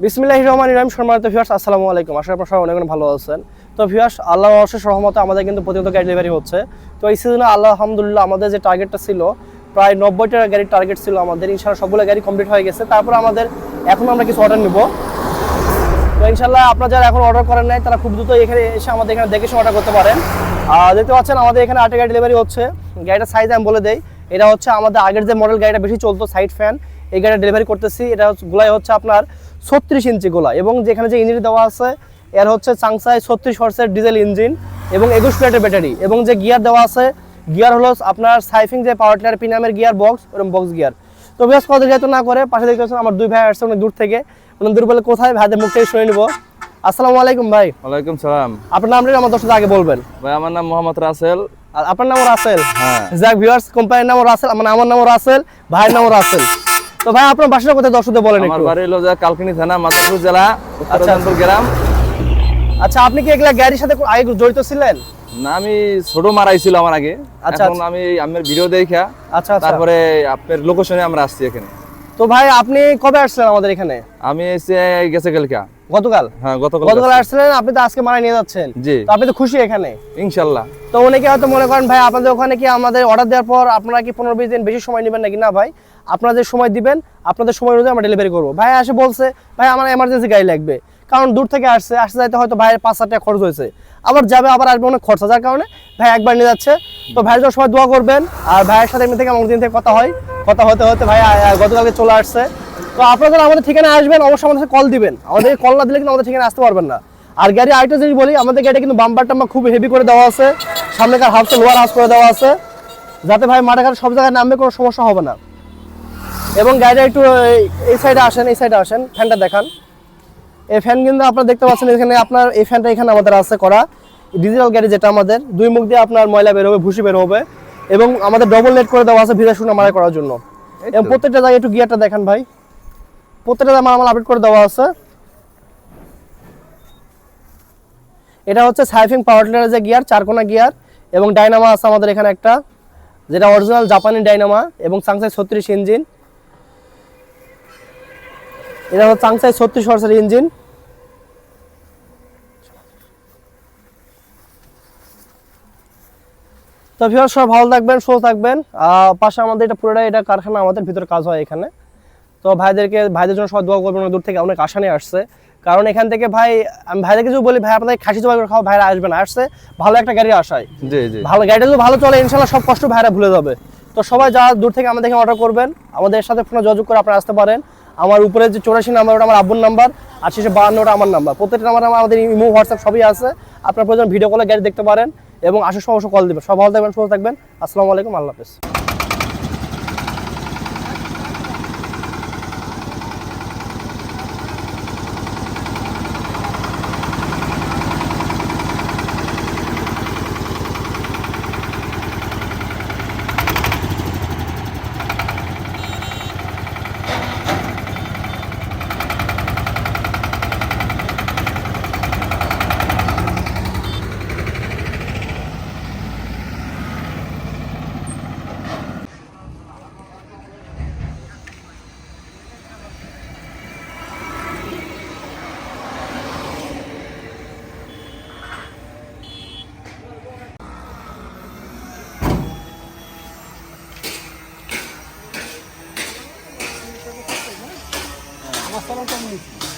বিসমিল্লাহ রহমান ইরাম সম্মানিত ভিউয়ার্স আসসালামু আলাইকুম। আশা আপনারা সবাই অনেক অনেক ভালো আছেন। তো ভিউয়ার্স আল্লাহ অশেষ রহমতে আমাদের কিন্তু প্রতিনিয়ত গাড়ি ডেলিভারি হচ্ছে। তো এই সিজনে আল্লাহ, আলহামদুলিল্লাহ, আমাদের যে টার্গেটটা ছিল, প্রায় নব্বইটা গাড়ির টার্গেট ছিল আমাদের। ইনশাল্লাহ সবগুলো গাড়ি কমপ্লিট হয়ে গেছে। তারপর আমাদের, এখন আমরা কিছু অর্ডার নিব। তো ইনশাল্লাহ আপনারা যারা এখন অর্ডার করেন নাই, তারা খুব দ্রুত এখানে এসে আমাদের এখানে দেখে অর্ডার করতে পারেন। আর দেখতে পাচ্ছেন, আমাদের এখানে আটে গাড়ি ডেলিভারি হচ্ছে। গাড়িটার সাইজ আমি বলে দেই, এটা হচ্ছে আমাদের আগের যে মডেল গাড়িটা বেশি চলতো সাইড ফ্যান এই গাড়িটা ডেলিভারি করতেছি। এটা হচ্ছে- গোলাই হচ্ছে আপনার ছত্রিশ ইঞ্চি গোলা এবং যেখানে যে ইঞ্জিন দেওয়া আছে এর হচ্ছে চাংসাই ছত্রিশ হর্সের ডিজেল ইঞ্জিন এবং একুশ প্লেটের ব্যাটারি এবং যে গিয়ার দেওয়া আছে গিয়ার হলো আপনার সাইফিং যে পাওয়ার টিলার পিনামের গিয়ার বক্স এরকম বক্স গিয়ার তো বেশ কত যেহেতু না করে পাশে দেখতে পাচ্ছেন আমার দুই ভাই আসছে অনেক দূর থেকে। অনেক দূর বলে কোথায়? ভাইদের মুখ থেকে শুনে নিব। আসসালামু আলাইকুম ভাই। ওয়ালাইকুম সালাম। আপনার নামটা আমার দর্শক আগে বলবেন। ভাই আমার নাম মোহাম্মদ রাসেল। আর আপনার নাম রাসেল? হ্যাঁ। যাক ভিউয়ার্স কোম্পানির নাম রাসেল আমার আমার নাম রাসেল ভাইয়ের নাম রাসেল। তো ভাই আপনার বাসাটা কোথায়? দর্শকদের বলেন আমার বাড়ি হলো যে কালকিনি থানা মাদারপুর জেলা উত্তরাঞ্চল গ্রাম। আচ্ছা আপনি কি এগুলা গাড়ির সাথে আগে জড়িত ছিলেন? না আমি ছোট মারাইছিল আমার আগে। আচ্ছা, এখন আমি আমার ভিডিও দেখা। আচ্ছা আচ্ছা। তারপরে আপনার লোকেশনে আমরা আসছি এখানে। তো ভাই আপনি কবে আসছেন আমাদের এখানে? আমি এসে গেছে কালকে। গতকাল? হ্যাঁ গতকাল গতকাল আসছিলেন আপনি তো আজকে মারা নিয়ে যাচ্ছেন। জি। তো আপনি তো খুশি এখানে? ইনশাল্লাহ। তো অনেকে হয়তো মনে করেন ভাই আপনাদের ওখানে কি আমাদের অর্ডার দেওয়ার পর আপনারা কি পনেরো বিশ দিন বেশি সময় নেবেন নাকি? না ভাই আপনাদের যে সময় দিবেন আপনাদের সময় অনুযায়ী আমরা ডেলিভারি করব। ভাই এসে বলছে ভাই আমার এমার্জেন্সি গাড়ি লাগবে। কারণ দূর থেকে আসছে, আসতে যাইতে হয়তো ভাইয়ের পাঁচ হাজার টাকা খরচ হয়েছে। আবার যাবে, আবার আসবে অনেক খরচা, যার কারণে ভাই একবার নিয়ে যাচ্ছে। তো ভাইয়ের জন্য সবাই দোয়া করবেন। আর ভাইয়ের সাথে এমনি থেকে আমার দিন থেকে কথা হয়। কথা হতে হতে ভাই গতকালকে চলে আসছে। তো আপনারা যারা আমাদের ঠিকানা আসবেন, অবশ্যই আমাদের কল দিবেন। আমাদের কল না দিলে কিন্তু আমাদের ঠিকানা আসতে পারবেন না। আর গাড়ি আরেকটা জিনিস বলি, আমাদের গাড়িটা কিন্তু বাম্পার টাম্বার খুব হেভি করে দেওয়া আছে। সামনেকার হাফসে লোয়ার হাফ করে দেওয়া আছে। যাতে ভাই মাঠে সব জায়গায় নামবে, কোনো সমস্যা হবে না। এবং গাড়িটা একটু এই সাইডে আসেন, এই সাইডে আসেন। ফ্যানটা দেখান। এই ফ্যান কিন্তু আপনারা দেখতে পাচ্ছেন এখানে আপনার এই ফ্যানটা এখানে আমাদের আছে করা। ডিজিটাল গাড়ি যেটা আমাদের দুই মুখ দিয়ে আপনার ময়লা বের হবে ভুসি বের হবে এবং আমাদের ডবল নেট করে দেওয়া আছে ভিজা শুনে মারা করার জন্য। এবং প্রত্যেকটা জায়গায় একটু গিয়ারটা দেখান ভাই। প্রত্যেকটা জায়গায় মালামাল আপডেট করে দেওয়া আছে। এটা হচ্ছে সাইফিং পাওয়ার টিলারের যে গিয়ার চারকোনা গিয়ার এবং ডাইনামা আছে আমাদের এখানে একটা যেটা অরিজিনাল জাপানি ডাইনামা এবং সাংসাই ছত্রিশ ইঞ্জিন এটা হচ্ছে চাংসাই ছত্রিশ হর্সের ইঞ্জিন তো ভিউয়ার সব ভালো থাকবেন সুস্থ থাকবেন। পাশে আমাদের এটা পুরোটাই এটা কারখানা আমাদের ভিতরে কাজ হয় এখানে। তো ভাইদেরকে ভাইদের জন্য সবাই দোয়া করবেন দূর থেকে অনেক আশা নিয়ে আসছে। কারণ এখান থেকে ভাই আমি ভাইদেরকে যদি বলি ভাই আপনাদের খাসি জবাই করে খাওয়া ভাইরা আসবে না। আসছে ভালো একটা গাড়ি আসায়। জি জি। ভালো গাড়িটা যদি ভালো চলে ইনশাল্লাহ সব কষ্ট ভাইরা ভুলে যাবে। তো সবাই যারা দূর থেকে আমাদের এখানে অর্ডার করবেন আমাদের সাথে ফোনে যোগাযোগ করে আপনারা আসতে পারেন। আমার উপরে যে চৌরাশি নাম্বার ওটা আমার আব্বুর নাম্বার আর শেষে বাহান্নটা আমার নাম্বার। প্রত্যেকটা নাম্বার আমাদের ইমো হোয়াটসঅ্যাপ সবই আছে। আপনার প্রয়োজন ভিডিও কলে গাড়ি দেখতে পারেন। এবং আসার সময় কল দেবেন সব ভালো থাকবেন সুস্থ থাকবেন। আসসালামু আলাইকুম আল্লাহ হাফেজ। আমার সালাম কেমন